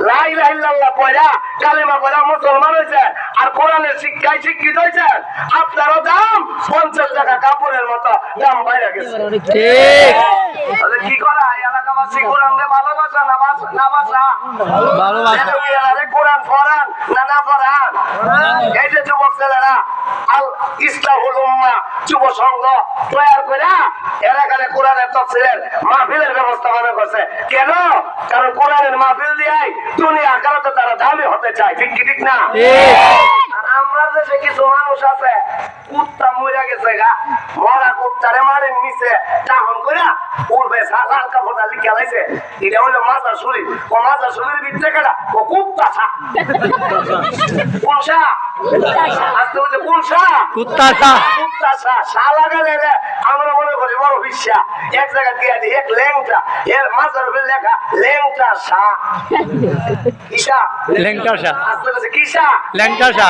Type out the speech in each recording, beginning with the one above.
লাই কালেমা মুসলমান হয়েছে আর কোরআনের শিক্ষায় শিক্ষিত হয়েছেন আপনারও দাম পঞ্চাশ টাকা কাপড়ের মতো দাম বাইরে গেছে। কি করা এলাকাবাসী কোরআনকে ভালোবাসা না বাস- না বাসা ভালোবাসা কোরআন পড়ান না না পড়ান এই যে যুবক ছেলেরা আল ইসলাহুল উম্মা যুব সংঘ তৈরি করে এরা খালি কোরআনের তফসিলের মাহফিলের ব্যবস্থা মনে করছে। কেন? কারণ কোরআনের মাহফিল দিয়াই দুনিয়া আকারতে তারা দামি হতে চায়। ঠিক কি ঠিক না? দেশে কিছু মানুষ আছে কুত্তা মরে গেছে গা। মরা কুত্তারে মারে নিচে টাহন করে উড়বে লাল কাপড়টা লিখে লাইছে। এটা হলো মাজার শরীর ও মাজার শরীরের ভিতরে কেডা ও কুত্তা সা আজকে বলছে কোন কুত্তা সা কুত্তা সা সা লাগালে আমরা মনে করি বড় বিশ্বা এক জায়গা দিয়ে দিই এক লেংটা এর মাজার উপরে লেখা লেংটা সা কিসা? লেংটা সা আজকে বলছে কিসা? লেংটা সা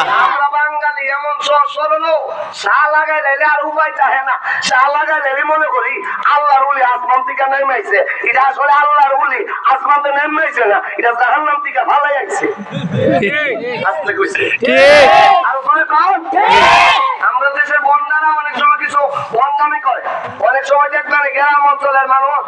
আমরা বাঙালি এমন সরল চা লাগাই লাইলে আর উপায় চাহে না। চা লাগাই লাইলে মনে করি আল্লাহর উলি আসমান থেকে নেমেছে। এটা আসলে আল্লাহর উলি। আসমান থেকে নেমেছে না এটা জাহান্নাম থেকে ভালাই আসতে কইছে। আর ওখানে কম আমরা দেশের বন্যারা অনেক সময় কিছু বন্যামি করে। অনেক সময় দেখবেন গ্রাম অঞ্চলের মানুষ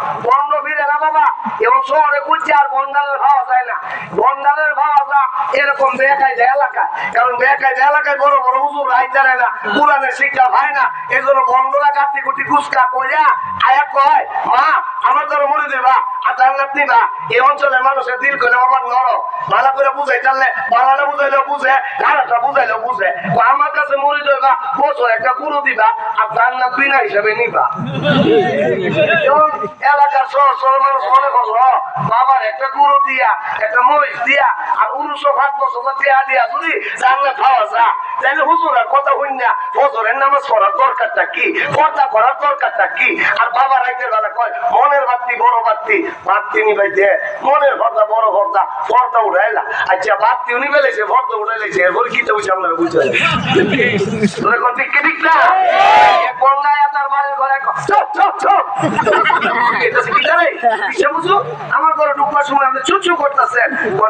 ফিরে না বাবা এবং শহরে খুঁজছে আর বন্ডালের ভাবা যায় না। বন্ডালের ভাবা যা এরকম বেকায় যায় এলাকায়। কারণ বেকায় যায় এলাকায় বড় বড় হুজুর রাই জানে না কোরআনের শিক্ষা হয় না এই জন্য বন্ধরা কাটি কুটি কুচকা কইরা আয়া কয় মা আমার তোর মরে দেবা আর জান্নাত নিবা। এই অঞ্চলের মানুষের দিল করে আমার নর ভালো করে বুঝাই তাহলে বাংলাটা বুঝাইলেও বুঝে খারাপটা বুঝাইলেও বুঝে। আমার কাছে মরে দেবা বছর একটা গুরু দিবা আর হিসাবে নিবা। এলাকার শহর শহর মানুষ মনে করল বাবার একটা গুরু দিয়া একটা মহিষ দিয়া আর উনিশশো পাঁচ বছর টিয়া দিয়া যদি জানলে খাওয়া যা তাহলে হুজুরের কথা হইন না। হুজুরের নামাজ পড়ার দরকারটা কি? পর্দা করার দরকারটা কি? আর বাবা রাইতের বেলা কয় মনের বাত্তি বড় বাত্তি বাত্তি নিবাই দে। মনের পর্দা বড় পর্দা পর্দা উঠাইলা আচ্ছা বাত্তি উনি বেলেছে পর্দা উঠাইলেছে এরপর কি তো বুঝে আপনারা বুঝতে তোরা কথা ঠিক ঠিক না এক বন্যায় বাড়ির ঘরে আমার ঘরে ঢুকবার সময় আপনি চুচু করতেছে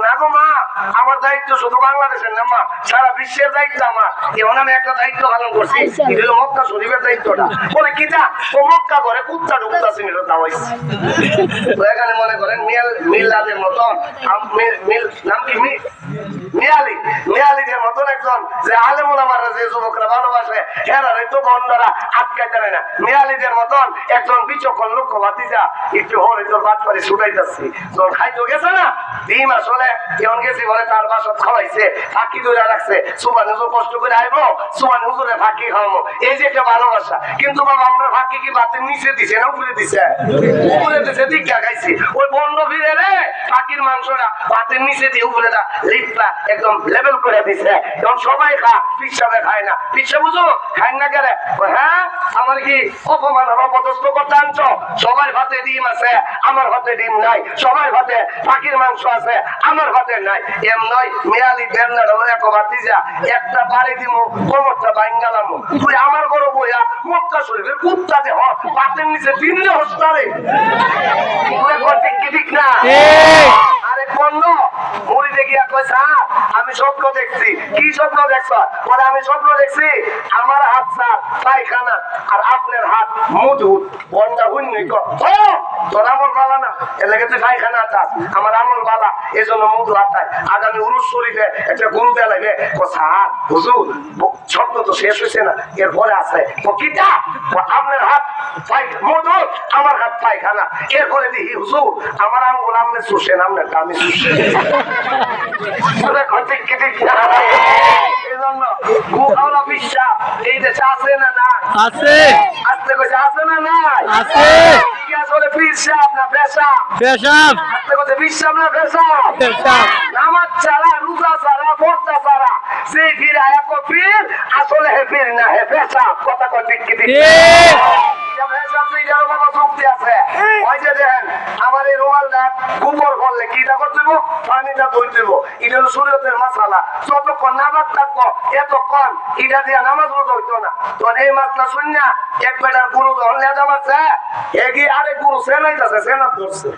না গো মা আমার দায়িত্ব শুধু বাংলাদেশের না মা সারা বিশ্বের দায়িত্ব আমার। এমন আমি একটা দায়িত্ব পালন করছি এটা হলো মক্কা শরীফের দায়িত্বটা। বলে কি যা ও মক্কা করে কুত্তা ঢুকতেছে মিলো তা হয়েছে তো এখানে মনে করেন মিয়াল মিল্লাদের মতন মিল- নাম কি মি- মিয়ালি মিয়ালিদের মতন একজন যে আলেমুল আমার যে যুবকরা ভালোবাসে এরা তো বন্ধরা আটকাইতে পারে না। মিয়ালিদের মতন একজন বিচক্ষণ লক্ষ্য ভাতিজা একটু হলে তোর বাদ করে ছুটাইতেছি। তোর খাইতে গেছে না? ডিম আসলে কেমন গেছি বলে তার বাসত খাওয়াইছে, ফাঁকি ধরে রাখছে। সুবান হুজুর কষ্ট করে আইবো, সুবান হুজুরে ফাঁকি খাওয়াবো। এই যে একটা ভালোবাসা। কিন্তু বাবা আমরা ফাঁকি কি বাতের নিচে মাংসটা দিয়ে উপরে লিপটা একদম লেভেল করে দিছে। সবাই খা, পিসাবে খায় না। পিসা বুঝো, খায় না গেলে হ্যাঁ? আমার কি অপমান হবে অপদস্থ করতে আনছো? সবার ভাতে ডিম আছে আমার ভাতে ডিম নাই। সবার ভাতে পাখির মাংস আছে আমার ভাতে নাই। এম নয় মেয়ালি বেরনার হলো এক ভাতি যা একটা বাড়ি দিব কোমরটা বাইঙ্গালাম তুই আমার বড় বইয়া মক্কা শরীফের কুত্তা হ। পাতের নিচে তিনটে হস্তারে। ঠিক। না? আরে পণ্য মুড়ি দেখিয়া স্যার আমি স্বপ্ন দেখছি। কি স্বপ্ন দেখছ? বলে, আমি স্বপ্ন দেখছি আমার হাত, স্যার, পায়খানা আর আপনার হাত মধুর বন্ডা হুন্য তোর আমল বালা না? এর লেগে তুই পায়খানা আতাস আমার আমল বালা এই জন্য মধু আতায় আগামী উরুস শরীফে একটা গুরু দেয়া লাগে ও স্যার হুজুর ব- তো শেষ হয়েছে না। এরপরে আছে। ও কিটা? আপনার হাত মধুর আমার হাত পায়খানা। এরপরে দেখি হুজুর আমার আঙ্গুল আপনি শুষেন আপনার আমি না আছে না না আছে। আসতে কইছে আছে না নাই? আছে। কথা না পেশা পেশাব আপনার কথা পীর সাহেব না সেই পীর এক আসলে হে পীর না হে পেশাব কথা কথা ঠিক কি ঠিক আছে। ওই যে দেখেন আমার এই রুমালটা গোবর করলে কিটা করতে পানিটা ধুই দিব এটা হলো শরীয়তের মাসালা। যতক্ষণ নামাজ থাকব এতক্ষণ এটা দিয়ে নামাজ রোজা হইতো না। তো এই মাসলা শুননা এক বেটার গুরু যখন লেজা মারছে এগিয়ে আরেক গুরু সেনাইতেছে সেনা ধরছে।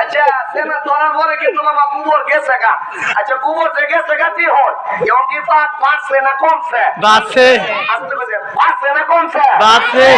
আচ্ছা সেনা ধরার পরে কিন্তু বাবা গোবর গেছে গা? আচ্ছা গোবর যে গেছে গা কি হয় এবং কি পাক বাড়ছে না কমছে? আসতে বলছে বাড়ছে না কমছে? বাসে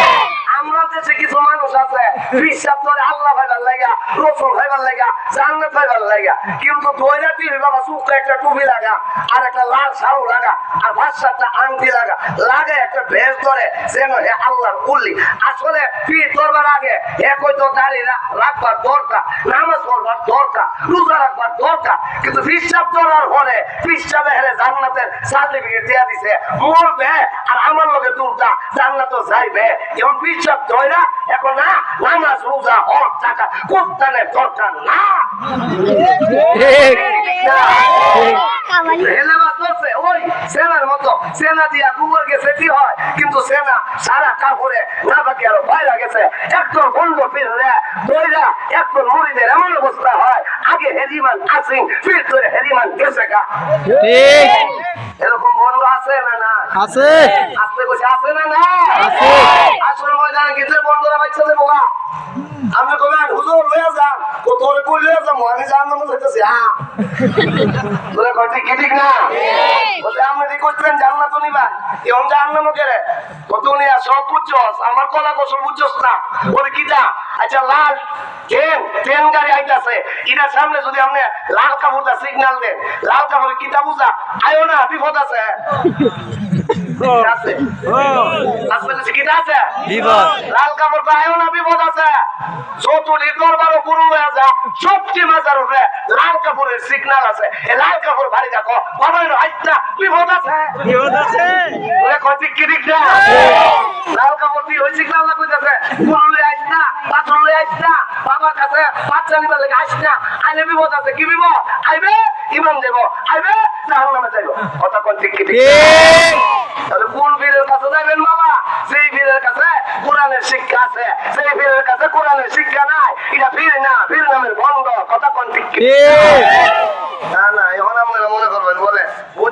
আমরা দেশে কিছু মানুষ আছে বিশ্বাস করে আল্লাহ ভাইবার লাগা রসুল ভাইবার লাগা জান্নাত ভাইবার লাগা কিন্তু দইরা টিভি বাবা চুপটা একটা টুপি লাগা, আর একটা লাল শাড়ু লাগা, আর ভাষাটা আংটি লাগা। লাগে একটা ভেস ধরে, যেন হে আল্লাহর উল্লি আসলে পীর ধরবার আগে হে কইতো দাঁড়িয়ে রাখবার দরকার, নামাজ পড়বার দরকার, রোজা রাখবার দরকার। কিন্তু বিশ্বাস ধরার পরে বিশ্বাসে হেরে জান্নাতের সার্টিফিকেট দিয়া দিছে, মরবে আর আমার লগে তুলতা জান্নাত যাইবে। এবং বিশ্বাস ধরা এখন না, নামাজ, রোজা হক টাকা কোত্তানের দরকার না। ঠিক না। হেলেবাস ধরছে, ওই সেনার মতো সেনা দিয়া কুকুর গেছে কি হয়? কিন্তু সেনা সারা কাপড়ে না বাকি আরও বাইরে গেছে। একদম বন্ধ ফিরলে দইরা একদম মুড়িদের এমন অবস্থা হয়। আগে হেরিমান আসিং ফির করে হেরিমান গেছে গা। ঠিক। এরকম বন্ধু আছে না না আছে। আসতে বসে আছে না না আছে। আসলে ময়দান গেলে বন্ধুরা বাচ্চা দেবো গা আমি কবেন হুজুর লইয়া যান। কত কত সব বুঝছস? আমার কলা কসল বুঝছস না? কিটা আচ্ছা লাল, ট্রেন গাড়ি আইতাছে। এটার সামনে যদি আপনি লাল কাপড়টা সিগন্যাল দেন, লাল কাপড়ে কিটা বুঝা? আয়ো না, বিপদ আছে। আছে? কিটা আছে বিপদ। লাল কাপড় আয়ো না বিপদ আছে? চতুর্থ দরবারও গুরু হয়ে যা সবচেয়ে মাজার উপরে লাল কাপড়ের সিগন্যাল আছে। এই লাল কাপড় ভারী দেখো বাবা আইতা বিপদ আছে? বিপদ আছে। ওরে কত কি ঠিক না? লাল কাপড় দিয়ে ওই সিগন্যাল না কইতাছে গুরু লই আইস না পাথর লই আইস না বাবার কাছে বাচ্চা নিবার লাগে আইস না আইলে বিপদ আছে কি বিপদ? আইবে? ইমান দেব। আইবে? জাহান্নামে যাইব। কথা কোন ঠিক কি ঠিক। তাহলে কোন বীরের কাছে যাবেন বাবা? সেই বীরের কাছে কোরআনের শিক্ষা আছে সেই বীরের কাছে কোরআনের শিক্ষা নাই, এটা বীর না, বীর নামের বন্ধ। কথা কোন ঠিক কি? ঠিক না না এখন আপনারা মনে করবেন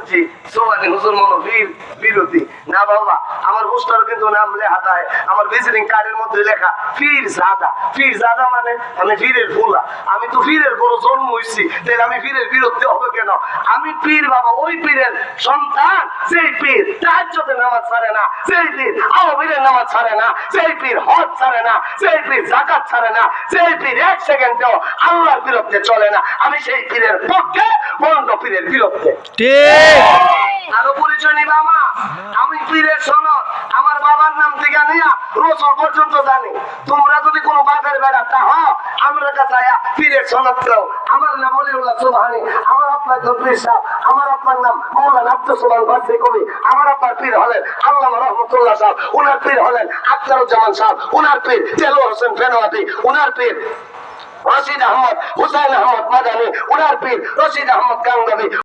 বলে বুঝছি সোমানি হুজুর মনো বীর, বিরোধী। না বাবা, আমার পোস্টার কিন্তু নাম লেখা হয় আমার ভিজিটিং কার্ডের মধ্যে লেখা, ফির জাদা। ফির জাদা মানে আমি ফিরের ফুলা আমি তো ফিরের বড় জন্ম হইছি। তাহলে আমি ফিরের বিরুদ্ধে হবে কেন? আমি পীর বাবা, ওই পীরের সন্তান। সেই পীর তাহাজ্জুদের নামাজ ছাড়ে না সেই পীর আওয়ামীরের নামাজ ছাড়ে না সেই পীর হজ ছাড়ে না সেই পীর জাকাত ছাড়ে না সেই পীর এক সেকেন্ডেও আল্লাহর বিরুদ্ধে চলে না। আমি সেই পীরের পক্ষে বন্ধ পীরের বিরুদ্ধে ঠিক। আরও পরিচয় নিবা মা আমি পীরের সনদ। আমার বাবার নাম থেকে নিয়া রসল পর্যন্ত জানি। তোমরা যদি কোনো বাঘের বেড়াটা হও আমরা কাছে আয়া পীরের সনদ দাও। আমার নাম অলিউল্লাহ সুবহানি। আমার আপনার তদ্রিস সাহ আমার আপনার নাম মৌলানা আব্দুল সুবহান বাদশাহী কবি। আমার আপনার পীর হলেন আল্লামা রহমতুল্লাহ সাহেব। উনার পীর হলেন আখতারুজ্জামান সাহেব। উনার পীর তেলো হোসেন ফেনোয়াতি উনার পীর রশিদ আহমদ হুসাইন আহমদ মাদানি উনার পীর রশিদ আহমদ গাঙ্গাবি